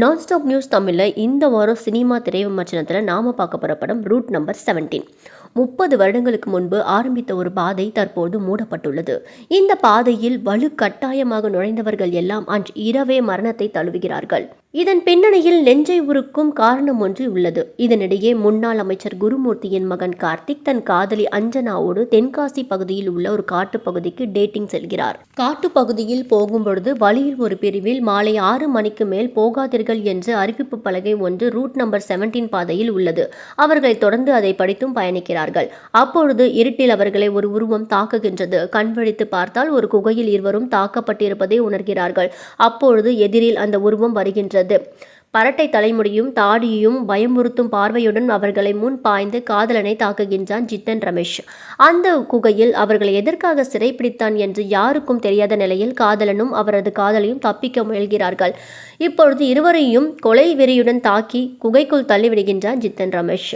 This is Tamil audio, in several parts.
நான் ஸ்டாப் நியூஸ் தமிழில் இந்த வாரம் சினிமா திரை விமர்சனத்தில் நாம பார்க்க போகிற படம் ரூட் நம்பர் செவன்டீன் முப்பது வருடங்களுக்கு முன்பு ஆரம்பித்த ஒரு பாதை தற்போது மூடப்பட்டுள்ளது. இந்த பாதையில் வலு கட்டாயமாக நுழைந்தவர்கள் எல்லாம் அன்று இரவே மரணத்தை தழுவுகிறார்கள். இதன் பின்னணியில் நெஞ்சை உருக்கும் காரணம் ஒன்று உள்ளது. இதனிடையே முன்னாள் அமைச்சர் குருமூர்த்தியின் மகன் கார்த்திக் தன் காதலி அஞ்சனாவோடு தென்காசி பகுதியில் உள்ள ஒரு காட்டுப் பகுதிக்கு டேட்டிங் செல்கிறார். காட்டுப் பகுதியில் போகும்பொழுது வழியில் ஒரு பிரிவில் மாலை ஆறு மணிக்கு மேல் போகாதீர்கள் என்று அறிவிப்பு பலகை ஒன்று ரூட் நம்பர் செவன்டீன் பாதையில் உள்ளது. அவர்களை தொடர்ந்து அதை படித்தும் பயணிக்கிறார்கள். அப்பொழுது இருட்டில் அவர்களை ஒரு உருவம் தாக்குகின்றது. கண்வழித்து பார்த்தால் ஒரு குகையில் இருவரும் தாக்கப்பட்டிருப்பதை உணர்கிறார்கள். அப்பொழுது எதிரில் அந்த உருவம் வருகின்றது. பரட்டை தலைமுடியும் தாடியும் பயமுறுத்தும் பார்வையுடன் அவர்களை முன் பாய்ந்து காதலனை தாக்குகின்றான் ஜித்தன் ரமேஷ். அந்த குகையில் அவர்களை எதற்காக சிறைப்பிடித்தான் என்று யாருக்கும் தெரியாத நிலையில் காதலனும் அவரது காதலையும் தப்பிக்க முயல்கிறார்கள். இப்பொழுது இருவரையும் கொலை வெறியுடன் தாக்கி குகைக்குள் தள்ளிவிடுகின்றான் ஜித்தன் ரமேஷ்.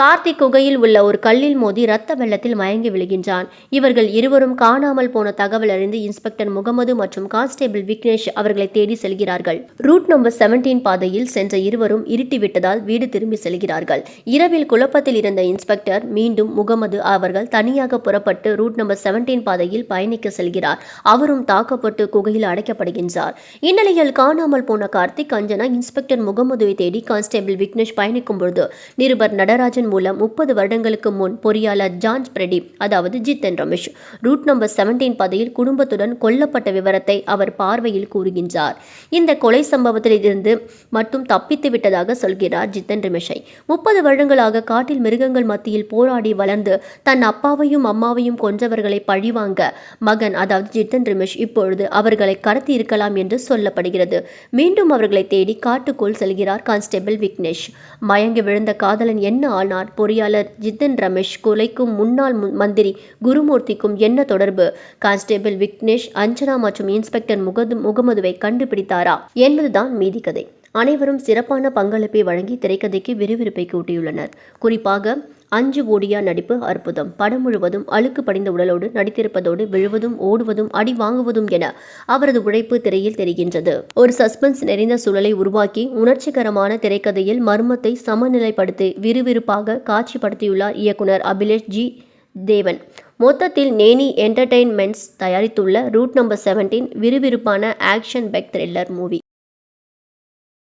கார்த்திக் குகையில் உள்ள ஒரு கல்லில் மோதி ரத்த வெள்ளத்தில் மயங்கி விழுகின்றான். இவர்கள் இருவரும் காணாமல் போன தகவல் அறிந்து இன்ஸ்பெக்டர் முகமது மற்றும் கான்ஸ்டேபிள் விக்னேஷ் அவர்களை தேடி செல்கிறார்கள். ரூட் நம்பர் செவன்டீன் பாதையில் சென்ற இருவரும் இருட்டிவிட்டதால் வீடு திரும்பி செல்கிறார்கள். இரவில் குழப்பத்தில் இருந்த இன்ஸ்பெக்டர் மீண்டும் முகமது அவர்கள் தனியாக புறப்பட்டு ரூட் நம்பர் செவன்டீன் பாதையில் பயணிக்க செல்கிறார். அவரும் தாக்கப்பட்டு குகையில் அடைக்கப்படுகின்றார். இந்நிலையில் காணாமல் போன கார்த்திக் அஞ்சனா இன்ஸ்பெக்டர் முகமதுவை தேடி கான்ஸ்டேபிள் விக்னேஷ் பயணிக்கும் பொழுது நிருபர் நடராஜன் மூலம் முப்பது வருடங்களுக்கு முன் பொறியாளர் ஜான்ஸ் பிரடி அதாவது Jithan Ramesh route number seventeen பாதையில் குடும்பத்துடன் கொல்லப்பட்ட விவரத்தை அவர் பார்வையில் கூறுகின்றார். இந்த கொலை சம்பவத்தில் இருந்து மட்டும் தப்பித்து விட்டதாக சொல்கிறார் ஜித்தன் ரமேஷை. முப்பது வருடங்களாக காட்டில் மிருகங்கள் மத்தியில் போராடி வளர்ந்து தன் அப்பாவையும் அம்மாவையும் கொன்றவர்களை பழிவாங்க மகன் அதாவது ஜித்தன் ரமேஷ் இப்பொழுது அவர்களை கடத்தி இருக்கலாம் என்று சொல்லப்படுகிறது. மீண்டும் அவர்களை தேடி காட்டுக்குள் செல்கிறார் கான்ஸ்டேபிள் விக்னேஷ். மயங்கி விழுந்த காதலன் என்ன ஆனார் பொறியாளர் ஜித்தன் ரமேஷ் கொலைக்கும் முன்னாள் மந்திரி குருமூர்த்திக்கும் என்ன தொடர்பு? கான்ஸ்டேபிள் விக்னேஷ் அஞ்சனா மற்றும் இன்ஸ்பெக்டர் முகது முகமதுவை கண்டுபிடித்தாரா? என்பதுதான் மீதி கதை. அனைவரும் சிறப்பான பங்களிப்பை வழங்கி திரைக்கதைக்கு விறுவிறுப்பை கூட்டியுள்ளனர். குறிப்பாக அஞ்சு ஓடியா நடிப்பு அற்புதம். படம் முழுவதும் அழுக்கு படிந்த உடலோடு நடித்திருப்பதோடு விழுவதும் ஓடுவதும் அடி வாங்குவதும் என அவரது உழைப்பு திரையில் தெரிகின்றது. ஒரு சஸ்பென்ஸ் நிறைந்த சூழலை உருவாக்கி உணர்ச்சிகரமான திரைக்கதையில் மர்மத்தை சமநிலைப்படுத்தி விறுவிறுப்பாக காட்சிப்படுத்தியுள்ளார் இயக்குனர் அபிலேஷ் ஜி. தேவன். மொத்தத்தில் நேனி என்டர்டெயின்மெண்ட்ஸ் தயாரித்துள்ள ரூட் நம்பர் செவன்டீன் விறுவிறுப்பான ஆக்ஷன் பெக் த்ரில்லர் மூவி